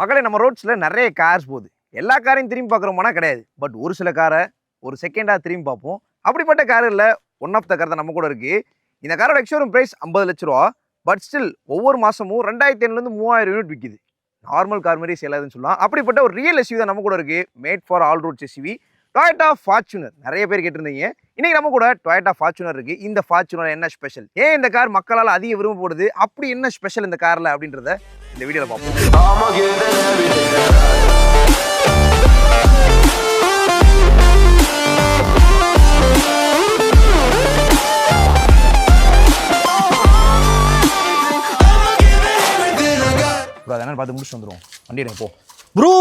மகளே நம்ம ரோட்ஸில் நிறைய கார்ஸ் போகுது. எல்லா காரையும் திரும்பி பார்க்குறோமானா கிடையாது. பட் ஒரு சில காரை ஒரு செகண்டாக திரும்பி பார்ப்போம். அப்படிப்பட்ட காரில் ஒன் ஆஃப் த கார் தான் நம்ம கூட இருக்குது இந்த காரோட எக்ஷோரூம் ப்ரைஸ் ஐம்பது லட்ச ரூபா. பட் ஸ்டில் ஒவ்வொரு மாதமும் ரெண்டாயிரத்தி ஐநூறுலேருந்து மூவாயிரம் யூனிட் விற்கிது நார்மல் கார் மாதிரி செல்லாதுன்னு சொல்லலாம். அப்படிப்பட்ட ஒரு ரியல் எஸ்யூ தான் நம்ம கூட இருக்கு. Made for all roads SUV Toyota Fortuner நிறைய பேர் கேட்டிருந்தீங்க. இன்றைக்கி நம்ம கூட டொயட்டா ஃபார்ச்சுனர் இருக்குது இந்த ஃபார்ச்சுனர் என்ன ஸ்பெஷல் ஏன் இந்த கார் மக்களால் அதிக விரும்பப்படுது? அப்படி என்ன ஸ்பெஷல் இந்த காரில் அப்படின்றத இந்த வீடியோவில் பார்ப்போம். ப்ரோ அதனால் பார்த்து முடிச்சு வந்துடும் வண்டி போ. ப்ரோ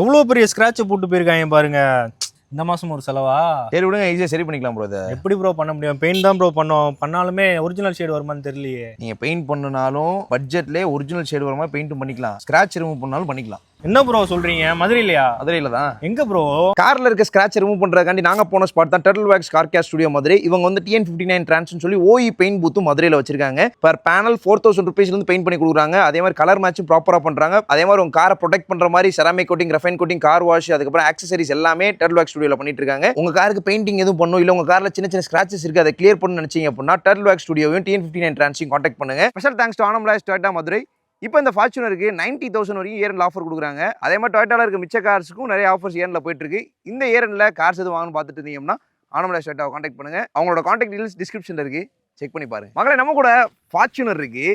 எவ்வளோ பெரிய ஸ்க்ராட்சை போட்டு போயிருக்காங்க பாருங்கள் இந்த மாசம் ஒரு செலவா? சரி விடுங்க ஈஸியாக சரி பண்ணிக்கலாம் ப்ரோ இதை. எப்படி ப்ரோ பண்ண முடியும்? பெயிண்ட் தான் ப்ரோ பண்ணோம் பண்ணாலுமே ஒரிஜினல் ஷேட் வருமான்னு தெரியலையே. நீங்கள் பெயிண்ட் பண்ணனாலும் பட்ஜெட்லேயே ஒரிஜினல் ஷேடு வர மாதிரி பெயிண்ட்டும் பண்ணிக்கலாம். ஸ்க்ராட்ச் ரிமூவ் பண்ணாலும் பண்ணிக்கலாம். என்ன ப்ரோ சொல்றீங்க? மதுரையிலையா? மதுரையில் தான் எங்க ப்ரோ கார்ல இருக்க ஸ்கிராட்ச் ரிமூவ் பண்றதுக்காண்டி நாங்க போன ஸ்பாட் தான் Turtle Wax car care studio Madurai. இவங்க வந்து டிஎன் ஃபிஃப்டி நைன் ட்ரான்ஸ்னு சொல்லி ஓஇ பெயிண்ட் பூத்தும் மதுரையில் வச்சிருக்காங்க. பர் பேனல் ஃபோர் தௌசண்ட் ருபீஸ்ல இருந்து பெயிண்ட் பண்ணி கொடுக்குறாங்க. அதே மாதிரி கலர் மேட்சும் ப்ராப்பரா பண்றாங்க. அதே மாதிரி உங்க காரை ப்ரொடெக்ட் பண்ற மாதிரி ceramic coating refine coating car wash அதுக்கப்புறம் ஆக்சசரிஸ் எல்லாமே டெர்டல் வேக்ஸ் ஸ்டுடியோல பண்ணிட்டு இருக்காங்க. உங்க காருக்கு பெயிண்டிங் எதுவும் பண்ணும்? இல்ல உங்க கார்ல சின்ன சின்ன ஸ்கிராச்சஸ் இருக்கு அதை கிளியர் பண்ணு நினைச்சீங்க அப்படின்னா டெர்டல் வேக்ஸ் ஸ்டுடியோவையும் டிஎன் ஃபிஃப்டி நைன் ட்ரான்ஸையும் கான்டாக்ட் பண்ணுங்க. Special thanks to Anamallais Toyota Madurai. இப்போ இந்த ஃபார்ச்சுனருக்கு நைன்ட்டி தௌசண்ட் வரைக்கும் இயரில் ஆஃபர் கொடுக்குறாங்க. அதே மாதிரி டொயட்டால இருக்க மிச்ச கார்ஸுக்கும் நிறைய ஆஃபர்ஸ் இயரில் போயிட்டுருக்கு. இந்த இயரில் கார்ஸ் எதுவும் வாங்கணும் பார்த்துட்டு இருந்தீங்கன்னா ஆனமலை டொயட்டாவை காண்டாக்ட் பண்ணுங்கள் அவங்களோட காண்டாக்ட் டீல்ஸ் டிஸ்கிரிப்ஷனில் இருக்கு. செக் பண்ணி பாருங்க. மகளே நம்ம கூட ஃபார்ச்சுனர் இருக்கு.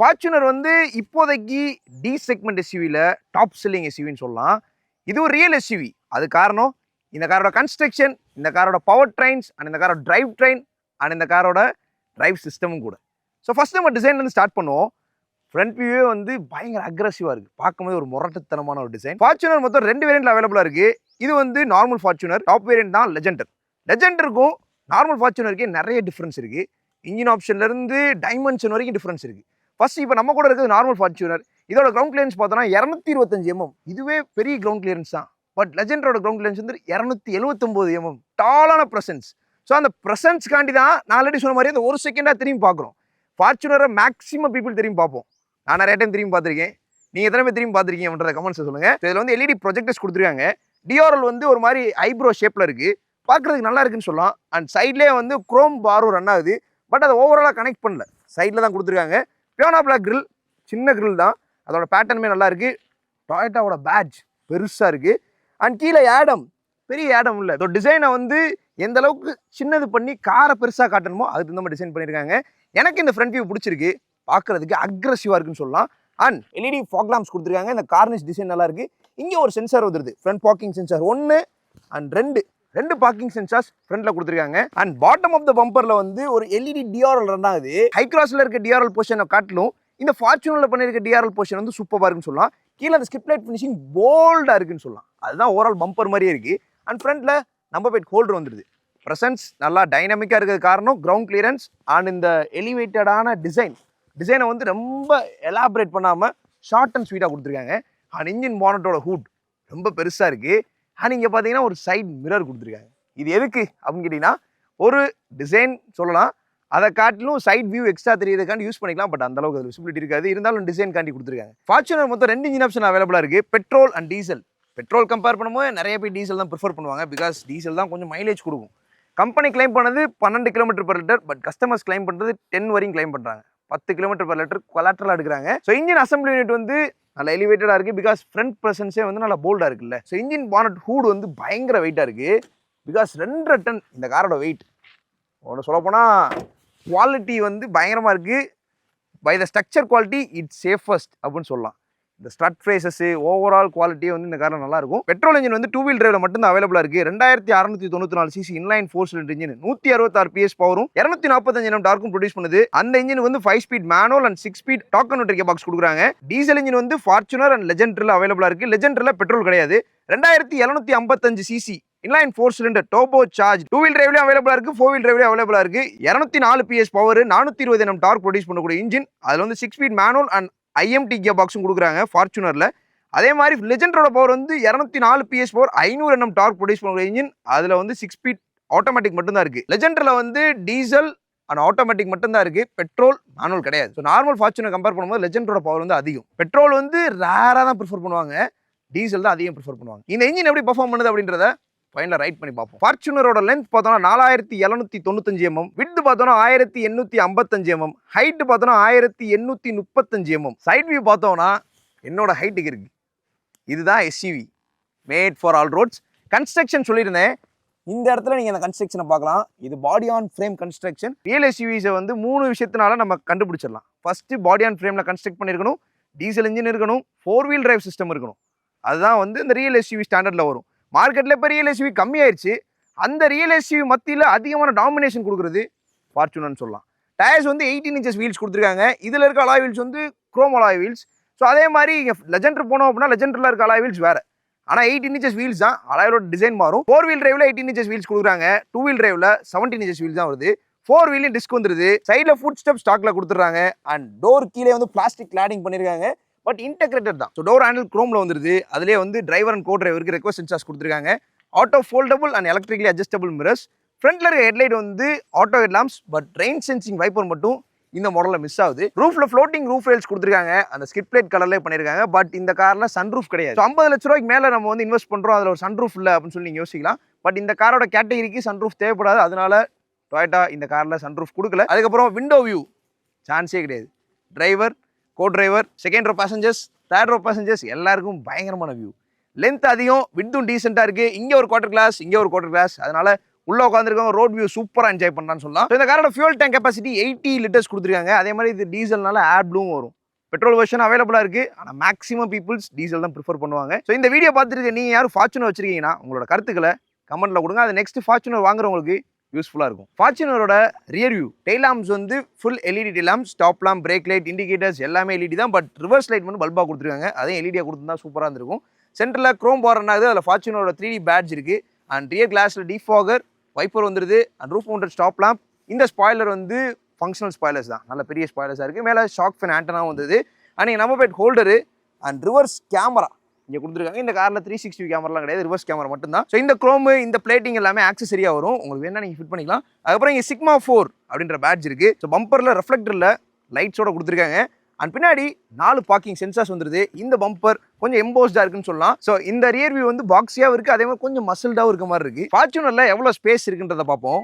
ஃபார்ச்சுனர் வந்து இப்போதைக்கு டி செக்மெண்ட் எஸ்யூவியில் டாப் செல்லிங் எஸ்யூவின்னு சொல்லலாம். இது ஒரு ரியல் எஸ்யூவி அது காரணம் இந்த காரோட கன்ஸ்ட்ரக்ஷன் இந்த காரோட பவர் ட்ரெயின்ஸ் அண்ட் இந்த காரோட டிரைவ் ட்ரெயின் அண்ட் இந்த காரோட டிரைவ் சிஸ்டமும் கூட. ஸோ ஃபஸ்ட் நம்ம டிசைன்லேருந்து ஸ்டார்ட் பண்ணுவோம். ஃப்ரண்ட் வியூவே வந்து பயங்கர அக்ரஸிவாக இருக்குது பார்க்கும்போது ஒரு முரட்டுத்தனமான ஒரு டிசைன் ஃபார்ச்சுனர் மொத்தம் ரெண்டு வேரியண்ட்டில் அவைலபிளாக இருக்குது இது வந்து நார்மல் ஃபார்ச்சுனர் டாப் வேரியன்ட் தான் லெஜெண்டர் லெஜெண்டருக்கும் நார்மல் ஃபார்ச்சுனருக்கே நிறைய டிஃப்ரென்ஸ் இருக்குது இன்ஜின் ஆப்ஷன்லேருந்து டைமென்ஷன் வரைக்கும் டிஃப்ரென்ஸ் இருக்குது ஃபர்ஸ்ட் இப்போ நம்ம கூட இருக்கிறது நார்மல் ஃபார்ச்சுனர் இதோட கிரவுண்ட் கிளியரன்ஸ் பார்த்தோன்னா இரநூத்தி இருபத்தஞ்சு எம்எம் இதுவே பெரிய கிரவுண்ட் கிளியரன்ஸ் தான். பட் லெஜெண்டரோட கிரவுண்ட் கிளியரன்ஸ் வந்து இரநூத்தி எழுபத்தொம்போது எம்எம் டாலான ப்ரெசன்ஸ் ஸோ அந்த ப்ரெசன்ஸ்க்காண்டி தான் நான் ஆல்ரெடி சொன்ன மாதிரி அந்த ஒரு செகண்டாக திரும்பி பார்க்குறோம். ஃபார்ச்சுனரை மேக்ஸிமம் பீப்புள் திரும்பி பார்ப்போம். நான் நிறைய டைம் திரும்பி பார்த்துருக்கேன். நீங்கள் எத்தனை பேர் திரும்பி பார்த்துருக்கீங்கன்ற கமெண்ட்ஸ் சொல்லுங்கள் இதில் வந்து எல்இடி ப்ரொஜெக்டர்ஸ் கொடுத்துருக்காங்க. டிஆர்எல் வந்து ஒரு மாதிரி ஐப்ரோ ஷேப்பில் இருக்குது பார்க்குறதுக்கு நல்லா இருக்குன்னு சொல்லலாம். அண்ட் சைட்லேயே வந்து குரோம் பாரும் ரன் ஆகுது. பட் அதை ஓவராலாக கனெக்ட் பண்ணல. சைடில் தான் கொடுத்துருக்காங்க. பியோனா பிளாக் கிரில் சின்ன கிரில் தான். அதோட பேட்டர்னுமே நல்லா இருக்குது டொயட்டாவோட பேட்ச் பெருசாக இருக்குது அண்ட் கீழே ஏடம் பெரிய ஏடம் இல்லை. இதோட டிசைனை வந்து எந்த அளவுக்கு சின்னது பண்ணி காரை பெருசாக காட்டணுமோ அதுக்கு தகுந்த மாதிரி டிசைன் பண்ணியிருக்காங்க எனக்கு இந்த ஃப்ரண்ட் வியூ பிடிச்சிருக்கு. பார்க்குறதுக்கு அக்ரஸிவாக இருக்குன்னு சொல்லலாம். அண்ட் எல்இடி ஃபாக்லாம்ஸ் கொடுத்துருக்காங்க. இந்த கார்னிஷ் டிசைன் நல்லா இருக்குது இங்கே ஒரு சென்சார் வந்துருது. ஃப்ரண்ட் பார்க்கிங் சென்சார் ஒன்று அண்ட் ரெண்டு. ரெண்டு பார்க்கிங் சென்சார்ஸ் ஃப்ரண்ட்ல கொடுத்துருக்காங்க. அண்ட் பாட்டம் ஆஃப் த பம்பர்ல வந்து ஒரு எல்இடி டிஆர்எல் ரன் ஆகுது. ஹை கிராஸ்ல இருக்க டிஆர்எல் போர்ஷனை காட்டிலும் இந்த ஃபார்ச்சுனர்ல பண்ணிருக்க டிஆர்எல் போர்ஷன் வந்து சூப்பராக இருக்குன்னு சொல்லலாம். கீழே அந்த ஸ்கிப் லைட் ஃபினிஷிங் போல்டாக இருக்குன்னு சொல்லலாம். அதுதான் ஓவரால் பம்பர் மாதிரியே இருக்கு. அண்ட் ஃப்ரண்ட்ல நம்பர் பிளேட் ஹோல்டர் வந்துருது. ப்ரெசன்ஸ் நல்லா டைனமிக்காக இருக்கிறது காரணம் கிரவுண்ட் கிளியரன்ஸ் அண்ட் இந்த எலிவேட்டடான டிசைன் டிசைனை வந்து ரொம்ப எலாபரேட் பண்ணாமல் ஷார்ட் அண்ட் ஸ்வீட்டாக கொடுத்துருக்காங்க. அண்ட் இன்ஜின் பானட்டோட ஹூட் ரொம்ப பெருசாக இருக்குது அண்ட் இங்கே பார்த்தீங்கன்னா ஒரு சைட் மிரர் கொடுத்துருக்காங்க. இது எதுக்கு அப்படின்னு கேட்டிங்கன்னா ஒரு டிசைன் சொல்லலாம். அதை காட்டிலும் சைட் வியூ எக்ஸ்ட்ரா தெரியறதுக்காண்டி யூஸ் பண்ணிக்கலாம். பட் அந்த அளவுக்கு விசிபிலிட்டி இருக்காது. இருந்தாலும் டிசைன் காண்டி கொடுத்துருக்காங்க. ஃபார்ச்சுனர் மொத்தம் ரெண்டு இன்ஜின் ஆப்ஷன் அவைலபிளாக இருக்குது petrol and diesel petrol compare பண்ணும்போது நிறைய பேர் டீசல் தான் ப்ரிஃபர் பண்ணுவாங்க. பிகாஸ் டீசல் தான் கொஞ்சம் மைலேஜ் கொடுக்கும். கம்பெனி கிளைம் பண்ணது பன்னெண்டு kilometre per litre but customers claim பண்ணுறது டென் வரையும் கிளைம் பண்ணுறாங்க பத்து கிலோமீட்டர் பர் லிட்டர் கொலாட்ரலாக எடுக்கிறாங்க. ஸோ இன்ஜின் அசம்பிளி யூனிட் வந்து நல்ல எலிவேட்டடாக இருக்குது பிகாஸ் ஃப்ரண்ட் ப்ரெசன்ஸே வந்து நல்லா போல்டாக இருக்குல்ல. ஸோ இன்ஜின் பானட் ஹூட் வந்து பயங்கர வெயிட்டாக இருக்குது பிகாஸ் ரெண்டரை டன் இந்த காரோட வெயிட் ஒன்று சொல்லப்போனால் குவாலிட்டி வந்து பயங்கரமாக இருக்குது by the structure quality it's safest அப்படின்னு சொல்லலாம். இந்த ஸ்ட்ரட் ஃப்ரேசஸ் ஓவரால் குவாலிட்டியே வந்து இந்த காரில் நல்லாயிருக்கும். பெட்ரோல் இன்ஜின் வந்து டூ வீல் டிரைவ்ல மட்டும் தான் அவைலபிளாக இருக்குது ரெண்டாயிரத்தி அறுநூத்தி தொண்ணூற்றி நாலு CC inline four cylinder engine நூற்றி அறுபத்தாறு பிஎஸ் பவரும் இரநூத்தி நாற்பத்தஞ்சு எம் டார்க்கும் ப்ரொடியூஸ் பண்ணுது. அந்த இன்ஜின் வந்து five speed manual and six speed token நோட்டிரிக்க பாக்ஸ் கொடுக்குறாங்க. டீசல் இன்ஜின் வந்து ஃபார்ச்சுனர் அண்ட் லெஜெண்டரில் அவைலபிளாக இருக்குது லெஜெண்டரில் பெட்ரோல் கிடையாது. ரெண்டாயிரத்தி எழுநூத்தி ஐம்பத்தஞ்சு CC inline four cylinder turbo charge two wheel டிரைவ்லேயும் அவைலபிளாக இருக்குது ஃபோர் வீல் டிரைவ்லேயும் அவைலபிளாக இருக்குது இரநூத்தி நாலு பிஎஸ் பவர் நானூற்றி இருபது எம் டார்க் ப்ரொடியூஸ் பண்ணக்கூடிய இன்ஜின் அதில் வந்து six speed manual and IMT gear பாக்ஸும் கொடுக்குறாங்க ஃபார்ச்சுனரில். அதே மாதிரி லெஜெண்டரோட பவர் வந்து இரநூத்தி நாலு பிஎஸ் பவர் ஐநூறு எண்ணம் டார்க் ப்ரொடியூஸ் பண்ணுற இன்ஜின் அதில் வந்து சிக்ஸ் ஸ்பீட் ஆட்டோமேட்டிக் மட்டும்தான் இருக்குது லெஜெண்டரில் வந்து டீசல் அண்ட் ஆட்டோமேட்டிக் மட்டும்தான் இருக்குது பெட்ரோல் மேனுவல் கிடையாது. ஸோ நார்மல் ஃபார்ச்சுனர் கம்பேர் பண்ணும்போது லெஜெண்டரோட பவர் வந்து அதிகம். பெட்ரோல் வந்து ரேராக தான் ப்ரிஃபர் பண்ணுவாங்க. டீசல் தான் அதிகம் ப்ரிஃபர் பண்ணுவாங்க. இந்த இன்ஜின் எப்படி பர்ஃபார்ம் பண்ணுது அப்படின்றத ஃபைனல் ரைட் பண்ணி பார்ப்போம். ஃபார்ச்சுனரோட லென்த் பார்த்தோன்னா நாலாயிரத்தி எழுநூத்தி தொண்ணூத்தஞ்சு mm, எம்எம் வித் பார்த்தோன்னா ஆயிரத்தி எண்ணூத்தி ஐம்பத்தஞ்சு mm, எம்எம் ஹைட் பார்த்தோன்னா ஆயிரத்தி எண்ணூத்தி முப்பத்தஞ்சு எம்எம் சைட் வியூ பார்த்தோம்னா என்னோட ஹைட்டுக்கு இருக்கு. இதுதான் SUV made for all roads construction சொல்லியிருந்தேன். இந்த இடத்துல நீங்கள் அந்த கன்ஸ்ட்ரக்ஷனை பார்க்கலாம். இது body on frame construction real எஸ்யூவிஸை வந்து மூணு விஷயத்தினால நம்ம கண்டுபிடிச்சிடலாம். ஃபஸ்ட்டு பாடி ஆன் ஃப்ரேமில் கன்ஸ்ட்ரக்ட் பண்ணியிருக்கணும். டீசல் இன்ஜின் இருக்கணும். ஃபோர் வீல் டிரைவ் சிஸ்டம் இருக்கணும். அதுதான் வந்து இந்த ரியல் எஸ்யூவி ஸ்டாண்டர்டில் வரும். மார்க்கெட்டில் இப்போ ரியல் எஸ்யூவி கம்மியாயிருச்சு. அந்த ரியல் எஸ்யூவி மத்தியில் அதிகமான டாமினேஷன் கொடுக்குறது ஃபார்ச்சுனர்னு சொல்லலாம். டயர்ஸ் வந்து எயிட்டீன் இன்ச்சஸ் வீல்ஸ் கொடுத்துருக்காங்க. இதில் இருக்க அலாய் வீல்ஸ் வந்து குரோம் அலாய் வீல்ஸ் ஸோ அதே மாதிரி இங்கே லெஜெண்டர் போனோம் அப்படின்னா லெஜெண்டரில் இருக்க அலாய் வீல்ஸ் வேறு. ஆனால் எயிட்டின் இன்ச்சஸ் வீல்ஸ் தான். அலாயோட டிசைன் மாறும். ஃபோர் வீல் டிரைவில் எயிட்டின் இன்ச்சஸ் வீல்ஸ் கொடுக்குறாங்க. டூ வீல் டிரைவில் செவன்டீன் இன்ச்சஸ் வீல்ஸ் தான் வருது. ஃபோர் வீலையும் டிஸ்க் வந்துருது. சைடில் ஃபுட் ஸ்டெப் ஸ்டாக்கில் கொடுத்துட்றாங்க. அண்ட் டோர் கீழே வந்து பிளாஸ்டிக் கிளாடிங் பண்ணியிருக்காங்க பட் இன்டெகிரேட்டட் தான். ஸோ டோர் ஹேண்டில் க்ரோமில் வந்துருது. அதிலே வந்து டிரைவர் அண்ட் கோ டிரைவருக்கு ரெக்வஸ்ட் சென்சார்ஸ் கொடுத்துருக்காங்க. Auto foldable and electrically adjustable mirrors ஃப்ரண்ட்ல இருக்க ஹெட்லைட் வந்து auto headlamps but rain sensing wiper மட்டும் இந்த மாடலில் மிஸ் ஆகுது. ரூஃப்ல ஃப்ளோட்டிங் ரூஃப் ரேல்ஸ் கொடுத்துருக்காங்க. அந்த ஸ்கிட் பிளேட் கலர்லேயே பண்ணியிருக்காங்க பட் இந்த காரில் சன் ரூஃப் கிடையாது. ஸோ ஐம்பது லட்ச ரூபாய்க்கு மேலே நம்ம வந்து இன்வெஸ்ட் பண்ணுறோம் அதில் ஒரு சன் ரூஃப் இல்லை அப்படின்னு சொல்லி நீங்கள் யோசிக்கலாம். பட் இந்த காரோட கேட்டகரிக்கு சன் ரூஃப் தேவைப்படாது. அதனால டொயட்டா இந்த காரில் சன் ரூஃப் கொடுக்கல. அதுக்கப்புறம் விண்டோ வியூ சான்ஸே கிடையாது. Driver co driver second row passengers third row passengers எல்லாருக்கும் பயங்கரமான வியூ லென்த் அதிகம் விட்தும் டீசெண்டாக இருக்குது இங்கே ஒரு குவார்டர் கிளாஸ் இங்கே ஒரு குவார்டர் கிளாஸ் அதனால உள்ளே உட்காந்துருக்கவங்க ரோட் வியூ சூப்பராக என்ஜாய் பண்ணலாம்னு சொல்லலாம். இந்த காரோட fuel tank capacity eighty litres கொடுத்துருக்காங்க. அதே மாதிரி இது டீசல்னால ஏர் வரும். பெட்ரோல் வெர்ஷன் அவைலபிளாக இருக்குது ஆனால் மேக்ஸிமம் பீப்புள்ஸ் டீசல் தான் ப்ரிஃபர் பண்ணுவாங்க. ஸோ இந்த வீடியோ பார்த்துட்டு நீங்கள் யாரும் ஃபார்ச்சுனர் வச்சிருக்கீங்கன்னா உங்களோட கருத்துக்களை கமெண்ட்டில் கொடுங்க. அது நெக்ஸ்ட் ஃபார்ச்சுனர் வாங்குறவங்களுக்கு யூஸ்ஃபுல்லாக இருக்கும். ஃபார்ச்சுனரோட ரியர் வியூ டெய்ல் வந்து full LED tail lamps top lamp brake light indicators எல்லாமே எல்இடி தான். பட் ரிவர்ஸ் லைட் மட்டும் பல்பாக கொடுத்துருக்காங்க. அதையும் எல்இடியாக கொடுத்துருந்தா சூப்பராக இருந்திருக்கும். சென்டரில் க்ரோம் பார் ஆகுது அதில் ஃபார்ச்சுனரோட த்ரீ டி பேட்ச் இருக்குது அண்ட் ரியர் கிளாஸில் டிஃபாகர் வைப்பர் வந்துருது. And roof mounted stop lamp இந்த ஸ்பாய்லர் வந்து ஃபங்க்ஷனல் ஸ்பாய்லர்ஸ் தான். நல்ல பெரிய ஸ்பாய்லர்ஸாக இருக்குது மேலே ஷாக் ஃபேன் ஆண்டனாவும் வந்தது. அண்ட் இங்கே நம்ம pad holder and reverse camera இங்கே கொடுத்துருக்காங்க. இந்த காரில் த்ரீ சிக்ஸ்டி கேமராலாம் கிடையாது. ரிவர்ஸ் கேமரா மட்டும்தான். ஸோ இந்த க்ரோமு இந்த பிளேட்டிங் எல்லாமே ஆக்சசரியாக வரும். உங்களுக்கு வேணா நீங்கள் ஃபிட் பண்ணிக்கலாம். அதுக்கப்புறம் இங்கே சிக்மா ஃபோர் அப்படின்ற பேட்ச் இருக்குது ஸோ பம்பரில் ரெஃப்ளெக்டரில் லைட்ஸோட கொடுத்துருக்காங்க. அண்ட் பின்னாடி நாலு பார்க்கிங் சென்சார்ஸ் வந்துருது. இந்த பம்பர் கொஞ்சம் எம்போஸ்டாக இருக்குன்னு சொல்லலாம். ஸோ இந்த ரியர் வியூ வந்து பாக்ஸியாகவும் இருக்குது அதே மாதிரி கொஞ்சம் மசில்டாகவும் இருக்க மாதிரி இருக்குது ஃபார்ச்சுனரில் எவ்வளோ ஸ்பேஸ் இருக்குன்றதை பார்ப்போம்.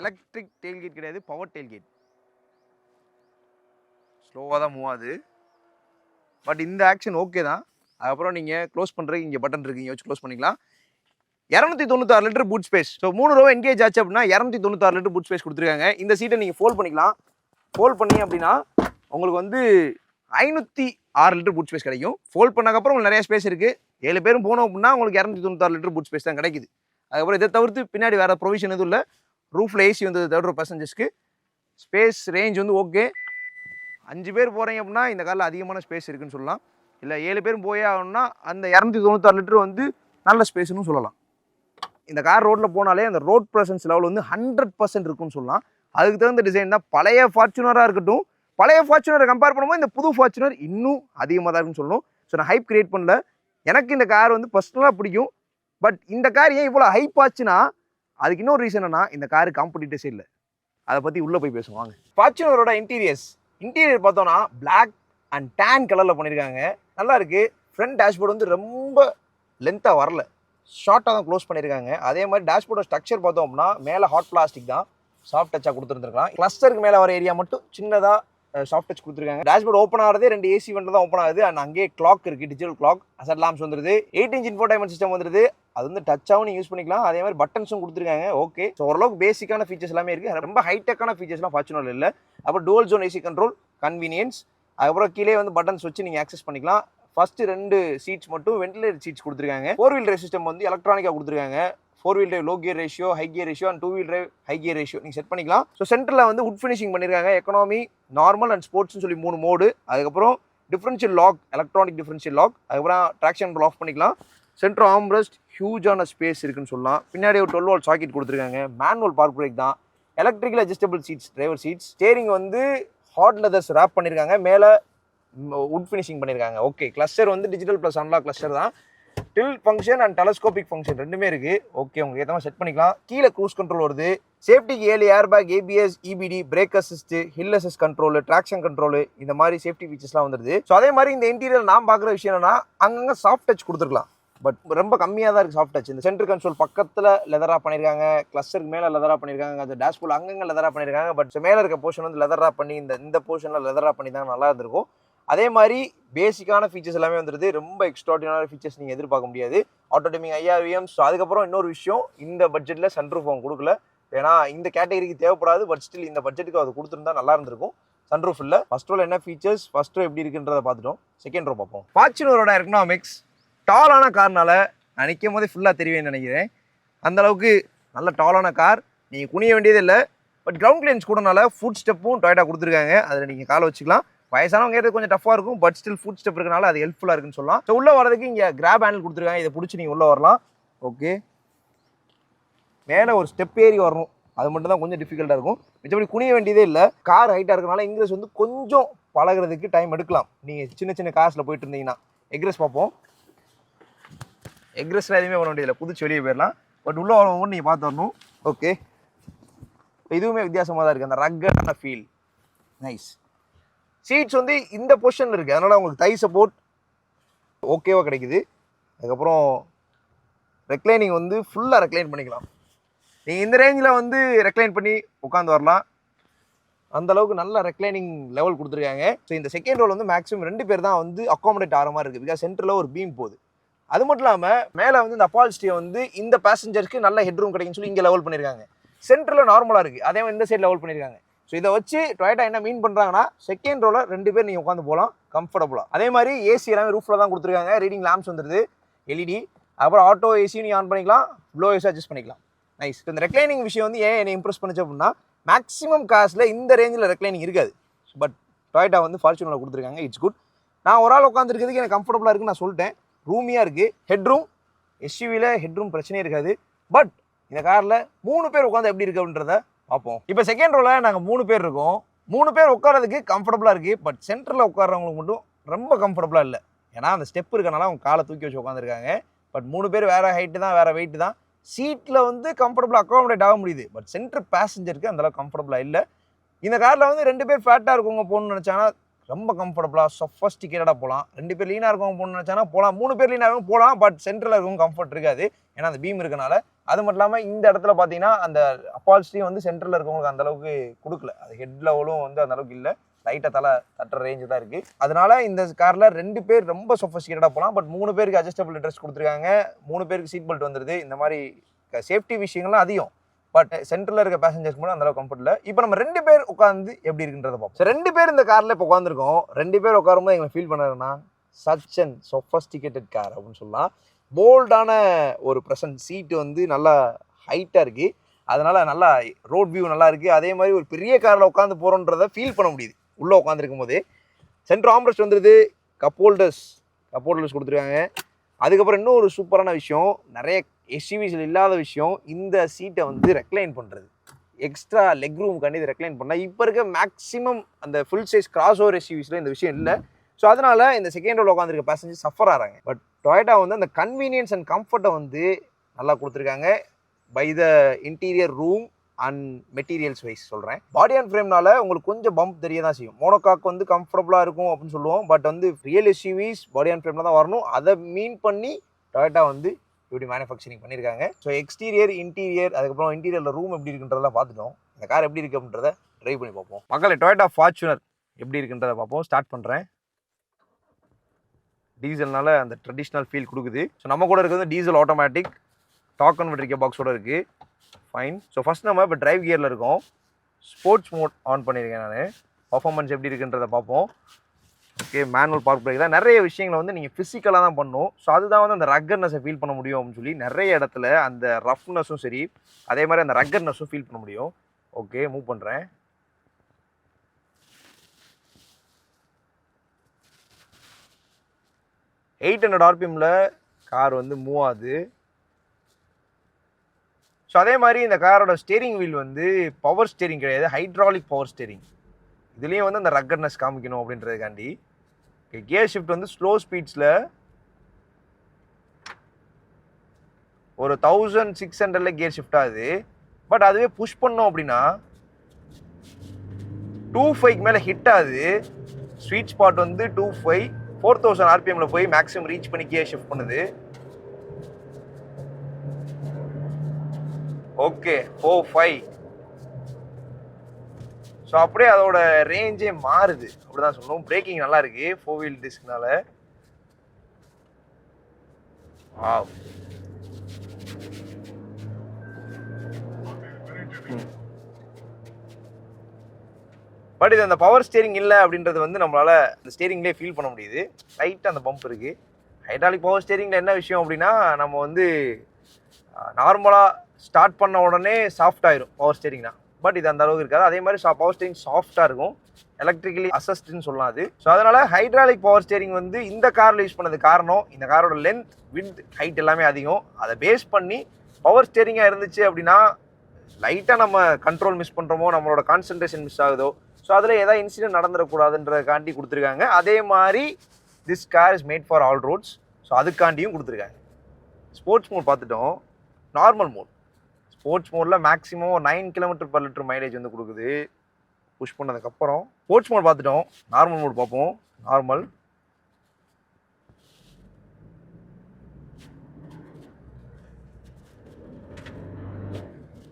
எலக்ட்ரிக் டெயில்கேட் கிடையாது பவர் டெயில்கேட் ஸ்லோவாக தான் மூவ் ஆகுது. பட் இந்த ஆக்ஷன் ஓகே தான். அதுக்கப்புறம் நீங்கள் க்ளோஸ் பண்ணுறதுக்கு இங்கே பட்டன் இருக்கு. இங்கே வச்சு க்ளோஸ் பண்ணிக்கலாம். இரநூத்தி தொண்ணூத்தாறு லிட்டர் பூட் ஸ்பேஸ் ஸோ மூணு ரூபா என்கேஜ் ஆச்சு அப்படின்னா இரநூத்தி தொண்ணூத்தாறு லிட்டர் பூட் ஸ்பேஸ் கொடுத்துருக்காங்க. இந்த சீட்டை நீங்கள் ஃபோல்ட் பண்ணிக்கலாம். ஃபோல்ட் பண்ணி அப்படின்னா உங்களுக்கு வந்து ஐநூற்றி ஆறு லிட்டர் பூட் ஸ்பேஸ் கிடைக்கும் ஃபோல்ட் பண்ணக்கப்புறம் உங்களுக்கு நிறைய ஸ்பேஸ் இருக்குது ஏழு பேரும் போனோம் அப்படின்னா உங்களுக்கு இரநூத்தி தொண்ணூத்தாறு லிட்டர் பூட் ஸ்பேஸ் தான் கிடைக்குது. அதுக்கப்புறம் இதை தவிர்த்து பின்னாடி வேறு ப்ரொவிஷன் எதுவும் இல்லை. ரூஃபில் ஏசி வந்தது தவிர பேசஞ்சர்ஸ்க்கு ஸ்பேஸ் ரேஞ்ச் வந்து ஓகே அஞ்சு பேர் போகிறீங்க அப்படின்னா இந்த காரில் அதிகமான ஸ்பேஸ் இருக்குன்னு சொல்லலாம். இல்லை ஏழு பேரும் போயே ஆகணும்னா அந்த இரநூத்தி தொண்ணூத்தாறு லிட்டர் வந்து நல்ல ஸ்பேஸ்னு சொல்லலாம். இந்த கார் ரோட்டில் போனாலே அந்த ரோட் ப்ரெசன்ஸ் லெவல் வந்து ஹண்ட்ரட் பர்சன்ட் இருக்குன்னு சொல்லலாம். அதுக்கு தகுந்த டிசைன் தான் பழைய ஃபார்ச்சுனராக இருக்கட்டும் பழைய ஃபார்ச்சுனரை கம்பேர் பண்ணும்போது இந்த புது ஃபார்ச்சுனர் இன்னும் அதிகமாக தான் இருக்குன்னு சொல்லணும். ஸோ நான் ஹைப் கிரியேட் பண்ணல. எனக்கு இந்த கார் வந்து பர்சனலாக பிடிக்கும். பட் இந்த கார் ஏன் இவ்வளோ ஹைப் ஆச்சுன்னா அதுக்கு இன்னொரு ரீசன் என்னன்னா இந்த கார் காம்படிட்டர்ஸே இல்லை. அதை பற்றி உள்ளே போய் பேசுவாங்க ஃபார்ச்சுனரோட இன்டீரியர்ஸ் இன்டீரியர் பார்த்தோன்னா பிளாக் அண்ட் டேன் கலரில் பண்ணியிருக்காங்க நல்லா இருக்குது ஃப்ரண்ட் டேஷ்போர்டு வந்து ரொம்ப லென்த்தாக வரல. ஷார்ட்டாக தான் க்ளோஸ் பண்ணியிருக்காங்க அதே மாதிரி டேஷ்போர்டோட ஸ்ட்ரக்சர் பார்த்தோம் அப்படின்னா மேலே ஹாட் பிளாஸ்டிக் தான். சாஃப்ட் டச்சாக கொடுத்துருந்துருக்கலாம். கிளஸ்டருக்கு மேலே வர ஏரியா மட்டும் சின்னதாக சாஃப்ட் டச் கொடுத்துருக்காங்க. டேஷ்போர்ட் ஓப்பன் ஆகிறதே ரெண்டு ஏசி வெண்டில் தான் ஓப்பன் ஆகுது. அண்ட் அங்கேயே கிளாக் இருக்குது டிஜிட்டல் கிளாக் அசட் லாம்ஸ் வந்துருது. எயிட் இன்ச் இன்ஃபோர்டைமெண்ட் சிஸ்டம் வந்துருது. அது வந்து டச்சாகவும் நீங்கள் யூஸ் பண்ணிக்கலாம். அதே மாதிரி பட்டன்ஸும் கொடுத்துருக்காங்க. ஓகே ஸோ ஓரளவுக்கு பேசிக்கான ஃபீச்சர்ஸ் எல்லாமே இருக்குது ரொம்ப ஹைடெக்கான ஃபீச்சர்ஸ்லாம் ஃபார்ச்சுனர் இல்லை. அப்புறம் dual zone AC control convenience அதுக்கப்புறம் கீழே வந்து பட்டன்ஸ் வச்சு நீங்கள் ஆக்சஸ் பண்ணிக்கலாம். ஃபர்ஸ்ட் ரெண்டு சீட்ஸ் மட்டும் வென்டிலேட்டர் சீட்ஸ் கொடுத்துருக்காங்க. ஃபோர் வீல் ட்ரைவ் சிஸ்டம் வந்து எலக்ட்ரானிக்காக கொடுத்துருக்காங்க. Four wheel drive low gear ratio high gear ratio and two wheel drive high gear ratio நீங்கள் செட் பண்ணிக்கலாம் ஸோ சென்டரில் வந்து உட் ஃபினிஷிங் பண்ணியிருக்காங்க எக்கனாமி நார்மல் அண்ட் ஸ்போர்ட்ஸ்னு சொல்லி மூணு மோடு அதுக்கப்புறம் differential lock electronic differential lock அதுக்கப்புறம் ட்ராக்ஷன் ஆஃப் பண்ணிக்கலாம். சென்டர் ஆம்ரஸ்ட் ஹியூஜான ஸ்பேஸ் இருக்குன்னு சொல்லலாம். பின்னாடி ஒரு டுவெல் வால் சாக்கெட் கொடுத்துருக்காங்க. மேனுவல் பார்க் பிரேக் தான். Electrical adjustable seats driver seats steering வந்து ஹாட் லெதர்ஸ் ரேப் பண்ணியிருக்காங்க மேலே உட் ஃபினிஷிங் பண்ணியிருக்காங்க ஓகே கிளஸ்டர் வந்து டிஜிட்டல் ப்ளஸ் அன்லாக் கிளஸ்டர் தான். Tilt function and telescopic function ரெண்டுமே இருக்குது ஓகே உங்களுக்கு ஏற்ற மாதிரி செட் பண்ணிக்கலாம். கீழே க்ரூஸ் கண்ட்ரோல் வருது. சேஃப்டிக்கு ஏழு air bag ABS EBD brake assist hill assist control traction control இந்த மாதிரி சேஃப்டி ஃபீச்சர்ஸ்லாம் வந்துருது. ஸோ அதே மாதிரி இந்த இன்டீரியர் நான் பார்க்குற விஷயம் என்னன்னா அங்கங்கே சாஃப்ட் டச் கொடுத்துருக்கலாம். பட் ரொம்ப கம்மியாக தான் இருக்குது சாஃப்ட் டச் இந்த சென்டர் கன்சோல் பக்கத்தில் லெதராக பண்ணியிருக்காங்க கிளஸ்டருக்கு மேலே லெதராக பண்ணியிருக்காங்க அந்த டேஷ்போர்ட் அங்கங்கே லெதராக பண்ணியிருக்காங்க பட் மேலே இருக்க போர்ஷன் வந்து லெதராக பண்ணி இந்த இந்த போர்ஷனில் லெதராக பண்ணி தான் நல்லா இருந்திருக்கும். அதே மாதிரி பேசிக்கான ஃபீச்சர்ஸ் எல்லாமே வந்துருது. ரொம்ப எக்ஸ்ட்ராடினரி ஃபீச்சர்ஸ் நீங்கள் எதிர்பார்க்க முடியாது. ஆட்டோடமிங் ஐஆர்விஎம் ஸோ அதுக்கப்புறம் இன்னொரு விஷயம் இந்த பட்ஜெட்டில் சன்ரூஃப் அவங்க கொடுக்கல. ஏன்னா இந்த கேட்டகரிக்கு தேவைப்படாது பட் ஸ்டில் இந்த பட்ஜெட்டுக்கு அது கொடுத்துருந்தா நல்லா இருந்திருக்கும். சன்ரூஃப் இல்லை. ஃபர்ஸ்ட் ரோல் என்ன ஃபீச்சர்ஸ் ஃபர்ஸ்ட் ரோ எப்படி இருக்குன்றதை பார்த்துட்டோம். செகண்ட் ரோ பார்ப்போம். ஃபார்ச்சுனரோட எக்கனாமிக்ஸ் டாலான கார்னால் நான் நிற்கும் போதே ஃபுல்லாக தெரிவேன்னு நினைக்கிறேன். அந்தளவுக்கு நல்ல டாலான கார். நீங்கள் குனிய வேண்டியது இல்லை. பட் கிரவுண்ட் கிளியன்ஸ் கூடனால ஃபுட் ஸ்டெப்பும் டொயட்டா கொடுத்துருக்காங்க. அதில் நீங்கள் காலை வச்சுக்கலாம். வயசானவங்க ஏறது கொஞ்சம் டஃப்பாக இருக்கும். பட் ஸ்டில் ஃபுட் ஸ்டெப் இருக்கனால அது ஹெல்ப்ஃபுல்லாக இருக்குன்னு சொல்லலாம். ஸோ உள்ளே வரதுக்கு இங்கே கிராப் ஹேண்டில் கொடுத்துருக்காங்க. இதை பிடிச்சி நீங்கள் உள்ளே வரலாம். ஓகே மேலே ஒரு ஸ்டெப் ஏறி வரணும். அது மட்டும் தான் கொஞ்சம் டிஃபிகல்ட்டாக இருக்கும். மிச்சபடி குனிய வேண்டியதே இல்லை. கார் ஹைட்டாக இருக்கனால இங்கிலீஷ் வந்து கொஞ்சம் பழகுறதுக்கு டைம் எடுக்கலாம். நீங்கள் சின்ன சின்ன காசில் போயிட்டு இருந்தீங்கன்னா. எக்ரெஸ் பார்ப்போம். எக்ரெஸ்ல எதுவுமே வர வேண்டியதில்லை. குதிச்சு வெளியே போயிடலாம். பட் உள்ளே வரவும் நீங்கள் பார்த்து வரணும் ஓகே இதுவுமே வித்தியாசமாக தான் இருக்குது அந்த ரக்கடான ஃபீல் நைஸ் சீட்ஸ் வந்து இந்த பொசிஷனில் இருக்குது அதனால் உங்களுக்கு தை சப்போர்ட் ஓகேவாக கிடைக்குது. அதுக்கப்புறம் ரெக்ளைனிங் வந்து ஃபுல்லாக ரெக்ளைன் பண்ணிக்கலாம். நீங்கள் இந்த ரேஞ்சில் வந்து ரெக்ளைன் பண்ணி உட்காந்து வரலாம். அந்த அளவுக்கு நல்ல ரெக்ளைனிங் லெவல் கொடுத்துருக்காங்க. ஸோ இந்த செகண்ட் ரோல் வந்து மேக்ஸிமம் ரெண்டு பேர் தான் வந்து அக்காமடேட் ஆகிற மாதிரி இருக்குது பிகாஸ் சென்டரில் ஒரு பீம் போகுது. அது மட்டும் இல்லாமல் மேலே வந்து இந்த அப்பால்ஸ்டியை வந்து இந்த பேசஞ்சருக்கு நல்ல ஹெட்ரூம் கிடைக்குன்னு சொல்லி இங்கே லெவல் பண்ணியிருக்காங்க சென்டரில் நார்மலாக இருக்குது அதே மாதிரி இந்த சைடு லெவல் பண்ணியிருக்காங்க ஸோ இதை வச்சு டொயட்டா என்ன மீன் பண்ணுறாங்கன்னா செகண்ட் ரோவில் ரெண்டு பேர் நீங்கள் உட்காந்து போகலாம் கம்ஃபர்டபுளாக அதே மாதிரி ஏசி எல்லாமே ரூஃபில் தான் கொடுத்துருக்காங்க. ரீடிங் லேம்ப்ஸ் வந்துருது எல்இடி அப்புறம் ஆட்டோ ஏசியும் நீ ஆன் பண்ணிக்கலாம் ப்ளோ ஏசி அட்ஜஸ்ட் பண்ணிக்கலாம். நைஸ் இந்த ரெக்ளைனிங் விஷயம் வந்து ஏன் என்னை இம்ப்ரெஸ் பண்ணிச்சு அப்படின்னா மேக்ஸிமம் காசில் இந்த ரேஞ்சில் ரெக்ளைனிங் இருக்காது. பட் டொயட்டா வந்து ஃபார்ச்சூனில் கொடுத்துருக்காங்க. இட்ஸ் குட் நான் ஒரு ஆள் உட்காந்துருக்கிறதுக்கு எனக்கு கம்ஃபர்டபுளாக இருக்குன்னு நான் சொல்லிட்டேன். ரூமியாக இருக்குது ஹெட்ரூம் எஸ்யூவியில் ஹெட்ரூம் பிரச்சனையே இருக்காது. பட் இந்த காரில் மூணு பேர் உட்காந்து எப்படி இருக்கு அப்படின்றத பார்ப்போம். இப்போ செகண்ட் ரோவில் நாங்கள் மூணு பேர் இருக்கோம். மூணு பேர் உட்காரதுக்கு கம்ஃபர்டபுளாக இருக்குது பட் சென்டரில் உட்காரவங்களுக்கு மட்டும் ரொம்ப கம்ஃபர்டபுளாக இல்லை. ஏன்னா அந்த ஸ்டெப் இருக்கனால அவங்க காலை தூக்கி வச்சு உட்காந்துருக்காங்க பட் மூணு பேர் வேறு ஹைட்டு தான் வேறு வெயிட்டு தான். சீட்டில் வந்து கம்ஃபர்டபுளாக அக்காமடேட் ஆக முடியுது. பட் சென்டர் பேசஞ்சருக்கு அந்தளவுக்கு கம்ஃபர்டபுளாக இல்லை. இந்த காரில் வந்து ரெண்டு பேர் ஃபேட்டாக இருக்கவங்க போகணும்னு நினச்சாங்கன்னா ரொம்ப கம்ஃபர்டபுளாக சொஃபஸ்டிகேட்டடாக போகலாம் ரெண்டு பேர் லீனாக இருக்கவங்க போகணும்னு நினச்சானா போகலாம் மூணு பேர் லீனாக இருக்கும் போகலாம் பட் சென்டரில் இருக்கவும் கம்ஃபர்ட் இருக்காது. ஏன்னா அந்த பீம் இருக்கனால. அது மட்டும் இல்லாமல் இந்த இடத்துல பார்த்தீங்கன்னா அந்த அப்பால்ஸ்டியும் வந்து சென்டரில் இருக்கவங்களுக்கு அந்த அளவுக்கு கொடுக்கல. அது ஹெட் லெவலும் வந்து அந்த அளவுக்கு இல்லை. லைட்டாக தலை தட்டுற ரேஞ்சு தான் இருக்குது அதனால இந்த காரில் ரெண்டு பேர் ரொம்ப சொஃபஸ்டிகேட்டடாக போகலாம் பட் மூணு பேருக்கு அட்ஜஸ்டபிள் ட்ரெஸ் கொடுத்துருக்காங்க. மூணு பேருக்கு சீட் பெல்ட் வந்துடுது இந்த மாதிரி சேஃப்டி விஷயங்கள்லாம் அதிகம். பட் சென்டரில் இருக்க பேசஞ்சர்ஸ் கூட அந்தளவுக்கு கம்ஃபர்ட் இல்லை. இப்போ நம்ம ரெண்டு பேர் உட்காந்து எப்படி இருக்குன்றத பார்ப்போம். ரெண்டு பேர் இந்த காரில் இப்போ உட்காந்துருக்கோம் ரெண்டு பேர் உட்காரும்போது எங்களை ஃபீல் பண்ணாருன்னா சச் அண்ட் சொஃபஸ்டிகேட்டட் கார் அப்படின்னு சொல்லலாம். போல்டான ஒரு ப்ரெசன்ட் சீட்டு வந்து நல்லா ஹைட்டாக இருக்குது அதனால் நல்லா ரோட் வியூ நல்லா இருக்குது அதே மாதிரி ஒரு பெரிய காரில் உட்காந்து போகிறோன்றத ஃபீல் பண்ண முடியுது. உள்ளே உட்காந்துருக்கும் போது சென்ட்ரு ஆம்ரஸ்ட் வந்துடுது கப் ஹோல்டர்ஸ் கப் ஹோல்டர்ஸ் கொடுத்துருக்காங்க. அதுக்கப்புறம் இன்னும் ஒரு சூப்பரான விஷயம். நிறைய எஸ்யூவிஸில் இல்லாத விஷயம் இந்த சீட்டை வந்து ரெக்ளைன் பண்ணுறது எக்ஸ்ட்ரா லெக் ரூம் கண்டி இதை ரெக்ளைன் பண்ணால் இப்போ இருக்க மேக்ஸிமம் அந்த ஃபுல் சைஸ் கிராஸ் ஓவர் எஸ்யூவிஸில் இந்த விஷயம் இல்லை. ஸோ அதனால் இந்த செகண்ட் ரோல் உட்காந்துருக்க பேசஞ்சர் சஃபர் ஆகிறாங்க பட் டொயட்டா வந்து அந்த கன்வீனியன்ஸ் அண்ட் கம்ஃபர்ட்டை வந்து நல்லா கொடுத்துருக்காங்க. By the interior room and materials wise சொல்கிறேன் பாடி அண்ட் ஃப்ரேம்னால உங்களுக்கு கொஞ்சம் பம்ப் தெரிய தான் செய்யும். மோனோகாக் வந்து கம்ஃபர்டபுளாக இருக்கும் அப்படின்னு சொல்லுவோம். பட் வந்து ரியல் எஸ்யூவிஸ் பாடி அண்ட் ஃப்ரேமில் தான் வரணும். அதை மீன் பண்ணி டொயட்டா வந்து இப்படி மேனுஃபேக்சரிங் பண்ணியிருக்காங்க ஸோ எக்ஸ்டீரியர் இன்டீரியர் அதுக்கப்புறம் இன்டீரியரில் ரூம் எப்படி இருக்குன்றதெல்லாம் பார்த்துட்டோம். இந்த கார் எப்படி இருக்கு அப்படின்றத ட்ரைவ் பண்ணி பார்ப்போம். மக்களை டொயட்டா ஃபார்ச்சுனர் எப்படி இருக்குன்றத பார்ப்போம். ஸ்டார்ட் பண்ணுறேன் டீசல்னால அந்த ட்ரெடிஷ்னல் ஃபீல் கொடுக்குது. ஸோ நம்ம கூட இருக்கிறது டீசல் ஆட்டோமேட்டிக் டாக் கன்வெர்ட்ரிக்க பாக்ஸோட இருக்குது ஃபைன் ஸோ ஃபஸ்ட் நம்ம இப்போ டிரைவ் கியரில் இருக்கோம். ஸ்போர்ட்ஸ் மோட் ஆன் பண்ணியிருக்கேன் நான். பர்ஃபார்மன்ஸ் எப்படி இருக்குன்றதை பார்ப்போம். ஓகே மேனுவல் பார்க் பிரேக் தான் நிறைய விஷயங்களை வந்து நீங்கள் ஃபிசிக்கலாக தான் பண்ணும் ஸோ அதுதான் வந்து அந்த ரக்கர்னஸை ஃபீல் பண்ண முடியும் அப்படின்னு சொல்லி நிறைய இடத்துல அந்த ரஃப்னஸும் சரி அதே மாதிரி அந்த ரக்கர்னஸும் ஃபீல் பண்ண முடியும். ஓகே மூவ் பண்ணுறேன் எயிட் ஹண்ட்ரட் ஆர்பிஎம்மில் கார் வந்து மூவ் ஆகுது. ஸோ அதே மாதிரி இந்த காரோட ஸ்டேரிங் வீல் வந்து பவர் ஸ்டேரிங் கிடையாது. ஹைட்ராலிக் பவர் ஸ்டேரிங் இதுலேயும் வந்து அந்த ரக்கர்னஸ் காமிக்கணும் அப்படின்றதுக்காண்டி. கியர் ஷிஃப்ட் வந்து ஸ்லோ ஸ்பீட்ஸில் ஒரு தௌசண்ட் சிக்ஸ் ஹண்ட்ரட்ல கியர் ஷிஃப்ட் ஆகுது. பட் அதுவே புஷ் பண்ணோம் அப்படின்னா டூ ஃபைவ்க்கு மேலே ஹிட் ஆகுது. ஸ்வீட் ஸ்பாட் வந்து டூ ஃபைவ் ஃபோர் தௌசண்ட் ஆர்பிஎம்ல போய் மேக்ஸிமம் ரீச் பண்ணி கியர் ஷிஃப்ட் பண்ணுது. ஓகே ஃபோர் ஃபைவ் ஸோ அப்படியே அதோட ரேஞ்சே மாறுது. அப்படிதான் சொல்லணும் பிரேக்கிங் நல்லா இருக்கு ஃபோர் வீல் டிஸ்க்னால ஆ பட் இது அந்த பவர் ஸ்டேரிங் இல்லை அப்படின்றது வந்து நம்மளால அந்த ஸ்டேரிங்லேயே ஃபீல் பண்ண முடியுது. லைட்டாக அந்த பம்ப் இருக்குது ஹைட்ராலிக் பவர் ஸ்டேரிங்கில் என்ன விஷயம் அப்படின்னா நம்ம வந்து நார்மலாக ஸ்டார்ட் பண்ண உடனே சாஃப்ட் ஆயிரும் பவர் ஸ்டேரிங்னா பட் இது அந்த அளவுக்கு இருக்காது. அதே மாதிரி பவர் ஸ்டேரிங் சாஃப்டாக இருக்கும். எலக்ட்ரிக்கலி அசஸ்ட்னு சொல்லலாம் அது. ஸோ அதனால் ஹைட்ராலிக் பவர் ஸ்டேரிங் வந்து இந்த காரில் யூஸ் பண்ணது காரணம் இந்த காரோட லென்த் வித் ஹைட் எல்லாமே அதிகம். அதை பேஸ் பண்ணி பவர் ஸ்டேரிங்காக இருந்துச்சு அப்படின்னா லைட்டாக நம்ம கண்ட்ரோல் மிஸ் பண்ணுறோமோ நம்மளோட கான்சன்ட்ரேஷன் மிஸ் ஆகுதோ ஸோ அதில் எதாவது இன்சிடென்ட் நடந்துடக்கூடாதுன்றதுக்காண்டி கொடுத்துருக்காங்க. அதே மாதிரி this car is made for all roads so அதுக்காண்டியும் கொடுத்துருக்காங்க. ஸ்போர்ட்ஸ் மோட் பார்த்துட்டோம். நார்மல் மோட் ஸ்போர்ட்ஸ் மோடில் maximum nine kilometre per litre mileage வந்து கொடுக்குது. புஷ் பண்ணதுக்கப்புறம் ஸ்போர்ட்ஸ் மோட் பார்த்துட்டோம். நார்மல் மோட் பார்ப்போம். நார்மல்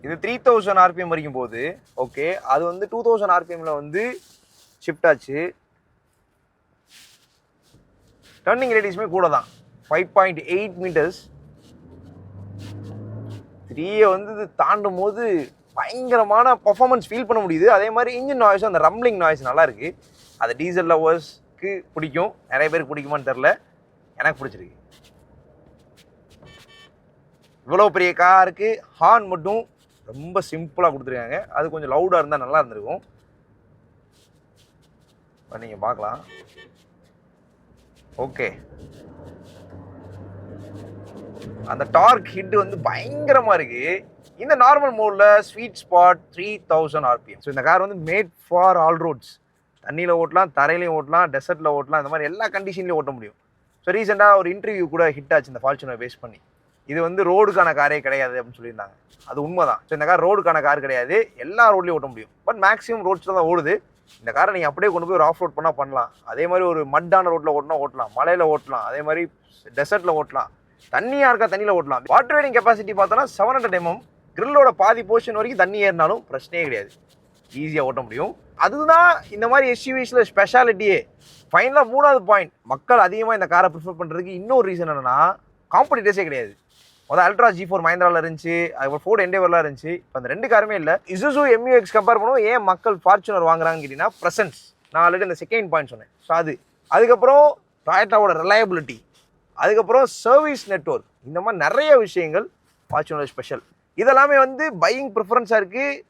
இது த்ரீ தௌசண்ட் ஆர்பிஎம் வரைக்கும் போகுது. ஓகே அது வந்து டூ தௌசண்ட் ஆர்பிஎம்ல வந்து ஷிஃப்ட் ஆச்சு. டர்னிங் ரேடியஸுமே கூட தான். ஃபைவ் பாயிண்ட் எயிட் மீட்டர்ஸ் த்ரீயை வந்து இது தாண்டும் போது பயங்கரமான பர்ஃபார்மன்ஸ் ஃபீல் பண்ண முடியுது. அதே மாதிரி இன்ஜின் நாய்ஸும் அந்த ரம்லிங் நாய்ஸ் நல்லா இருக்குது அது டீசல் லவர்ஸ்க்கு பிடிக்கும். நிறைய பேருக்கு பிடிக்குமான்னு தெரில எனக்கு பிடிச்சிருக்கு. இவ்வளோ பெரிய காருக்கு ஹார்ன் மட்டும் ரொம்ப சிம்பிளாக கொடுத்துருக்காங்க. அது கொஞ்சம் லவுடாக இருந்தால் நல்லா இருந்திருக்கும். நீங்கள் பார்க்கலாம். ஓகே அந்த டார்க் ஹிட் வந்து பயங்கரமாக இருக்கு. இந்த நார்மல் மோடில் sweet spot three thousand RPM so இந்த கார் வந்து மேட் ஃபார் ஆல் ரோட்ஸ் தண்ணியில் ஓட்டலாம் தரையிலையும் ஓட்டலாம் டெசர்ட்டில் ஓட்டலாம் இந்த மாதிரி எல்லா கண்டிஷன்லையும் ஓட்ட முடியும். ஸோ ரீசெண்டாக ஒரு இன்டர்வியூ கூட ஹிட் ஆச்சு இந்த ஃபார்ச்சுனர் பேஸ் பண்ணி. இது வந்து ரோடுக்கான காரே கிடையாது அப்படின்னு சொல்லியிருந்தாங்க. அது உண்மைதான். ஸோ இந்த கார் ரோடுக்கான கார் கிடையாது. எல்லா ரோட்லையும் ஓட்ட முடியும். பட் மேக்ஸிமம் ரோட்ஸில் தான் ஓடுது. இந்த காரை நீங்கள் அப்படியே கொண்டு போய் ஒரு ஆஃப் ரோட் பண்ணால் பண்ணலாம். அதே மாதிரி ஒரு மட்டான ரோட்டில் ஓட்டினா ஓட்டலாம். மலையில் ஓட்டலாம். அதே மாதிரி டெசர்ட்டில் ஓட்டலாம். தண்ணியாக இருக்கா தண்ணியில் ஓட்டலாம். வாட்டர் வேடிங் கெப்பாசிட்டி பார்த்தோன்னா செவன் ஹண்ட்ரட் எம்எம் கிரில்லோட பாதி போர்ஷன் வரைக்கும் தண்ணி ஏறினாலும் பிரச்சனையே கிடையாது. ஈஸியாக ஓட்ட முடியும். அதுதான் இந்த மாதிரி எஸ்யூவிஸில் ஸ்பெஷாலிட்டியே ஃபைனலாக மூணாவது பாயிண்ட் மக்கள் அதிகமாக இந்த காரை ப்ரிஃபர் பண்ணுறதுக்கு இன்னொரு ரீசன் என்னென்னா காம்படிட்டர்ஸே கிடையாது. முதல் அல்ட்ரா ஜி ஃபோர் மஹிந்திராவில் இருந்துச்சு அதுக்கப்புறம் ஃபோர்ட் என்டேவரில் இருந்துச்சு. இப்போ அந்த ரெண்டு காருமே இல்லை. இசுசு எம்யூஎக்ஸ் கம்பேர் பண்ணுவோம் ஏன் மக்கள் ஃபார்ச்சுனர் வாங்குறாங்கன்னு கேட்டிங்கன்னா ப்ரெசன்ஸ் நான் ஆல்ரெடி இந்த செகண்ட் பாயிண்ட் சொன்னேன். ஸோ அது. அதுக்கப்புறம் டொயட்டாவோட ரிலையபிலிட்டி அதுக்கப்புறம் சர்வீஸ் நெட்வொர்க் இந்த மாதிரி நிறைய விஷயங்கள் ஃபார்ச்சுனர் ஸ்பெஷல் இதெல்லாமே வந்து பையிங் ப்ரிஃபரன்ஸாக இருக்குது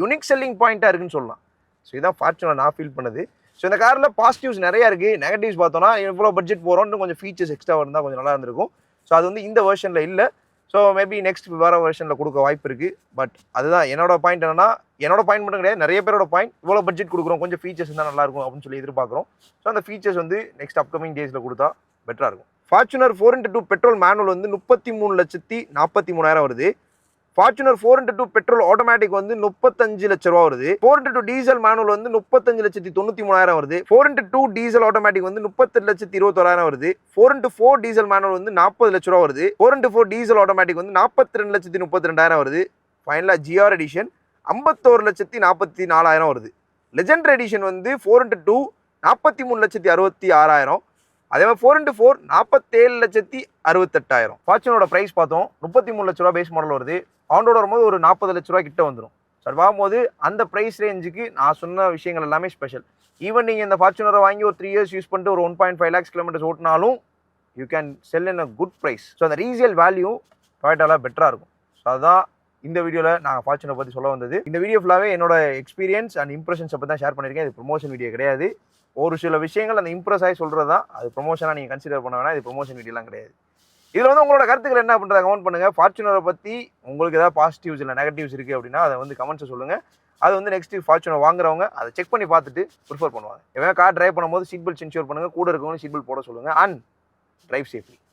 யூனிக் செல்லிங் பாயிண்ட்டாக இருக்குன்னு சொல்லலாம். ஸோ இதான் ஃபார்ச்சுனர் நான் ஃபீல் பண்ணுது. ஸோ இந்த காரில் பாசிட்டிவ்ஸ் நிறையா இருக்குது நெகட்டிவ்ஸ் பார்த்தோன்னா இவ்வளோ பட்ஜெட் போகிறோம்னு கொஞ்சம் ஃபீச்சர்ஸ் எக்ஸ்ட்ரா இருந்தால் கொஞ்சம் நல்லா இருந்திருக்கும். ஸோ அது வந்து இந்த வெர்ஷனில் இல்லை. ஸோ மேபி நெக்ஸ்ட் வேறு வெர்ஷனில் கொடுக்க வாய்ப்பு இருக்குது பட் அதுதான் என்னோட பாயிண்ட் என்னென்னா என்னோட பாயிண்ட் மட்டும் கிடையாது. நிறைய பேரோட பாயிண்ட் இவ்வளோ பட்ஜெட் கொடுக்குறோம். கொஞ்சம் ஃபீச்சர்ஸ் இருந்தால் நல்லா இருக்கும் அப்படின்னு சொல்லி எதிர்பார்க்குறோம். ஸோ அந்த ஃபீச்சர்ஸ் வந்து நெக்ஸ்ட் அப்கமிங் டேஸில் கொடுத்தா பெட்டராக இருக்கும். Fortuner four into two petrol manual வந்து முப்பத்தி மூணு லட்சத்தி நாற்பத்தி மூணாயிரம் வருது. Fortuner four into two petrol automatic வந்து முப்பத்தஞ்சு லட்ச ரூபா வருது. Four into two diesel manual வந்து முப்பத்தஞ்சு லட்சத்தி தொண்ணூற்றி மூணாயிரம் வருது. Four into two diesel automatic வந்து முப்பத்தெட்டு லட்சத்தி இருபத்தோராயிரம் வருது. Four into four diesel manual வந்து நாற்பது லட்ச ரூபா வருது. Four into four diesel automatic வந்து நாற்பத்தி ரெண்டு லட்சத்தி முப்பத்தி ரெண்டாயிரம் வருது ஃபைனலாக ஜிஆர் எடிஷன் ஐம்பத்தோரு லட்சத்தி நாற்பத்தி நாலாயிரம் வருது. லெஜெண்டர் எடிஷன் வந்து ஃபோர் இன்ட்டு டூ நாற்பத்தி மூணு லட்சத்தி அறுபத்தி ஆறாயிரம். அதே மாதிரி ஃபோர் இன்ட்டு ஃபோர் நாற்பத்தேழு லட்சத்தி அறுபத்தெட்டாயிரம். ஃபார்ச்சூனோட ப்ரைஸ் பார்த்தோம் முப்பத்தி மூணு லட்ச ரூபா பேஸ் மாடல் வருது. ஆண்டோட வரும்போது ஒரு நாற்பது லட்ச ரூபா கிட்ட வந்துடும் சார் பார்க்கும்போது அந்த ப்ரைஸ் ரேஞ்சுக்கு நான் சொன்ன விஷயங்கள் எல்லாமே ஸ்பெஷல் ஈவன் நீங்கள் இந்த ஃபார்ச்சுனரை வாங்கி ஒரு த்ரீ இயர்ஸ் யூஸ் பண்ணிட்டு ஒரு one point five lakhs kilometres ஓட்டினாலும் you can sell in a good price so அந்த ரீசேல் வேல்யூ டொயட்டால பெட்டராக இருக்கும். ஸோ அதுதான் இந்த வீடியோவில் நாங்கள் ஃபார்ச்சுனரை பற்றி சொல்ல வந்தது. இந்த வீடியோ ஃபுல்லாகவே என்னோட எக்ஸ்பீரியன்ஸ் அண்ட் இம்ப்ரெஷன்ஸை பற்றி தான் ஷேர் பண்ணியிருக்கேன். இது ப்ரொமோஷன் வீடியோ கிடையாது. ஒரு சில விஷயங்கள் அந்த இம்ப்ரெஸ் ஆகி சொல்கிறது தான் அது ப்ரொமோஷனாக நீங்கள் கன்சிடர் பண்ண வேணாம். இது ப்ரொமோஷன் வீடியோலாம் கிடையாது. இதில் வந்து உங்களோட கருத்துக்கள் என்ன பண்ணுறது கமெண்ட் பண்ணுங்கள் ஃபார்ச்சுனரை பற்றி உங்களுக்கு ஏதாவது பாசிட்டிவ்ஸ் இல்லை நெகட்டிவ்ஸ் இருக்குது அப்படின்னா அதை வந்து கமெண்ட்ஸை சொல்லுங்கள் அது வந்து நெக்ஸ்ட் ஃபார்ச்சுனர் வாங்குறவங்க அதை செக் பண்ணி பார்த்துட்டு ப்ரிஃபர் பண்ணுவாங்க. எவ்வளோ கார் டிரைவ் பண்ணும்போது சீட் பெல்ட் இன்ஷூர் பண்ணுங்கள் கூட இருக்கவங்க சீட் பெல்ட் போட சொல்லுங்கள் அண்ட் டிரைவ் சேஃப்லி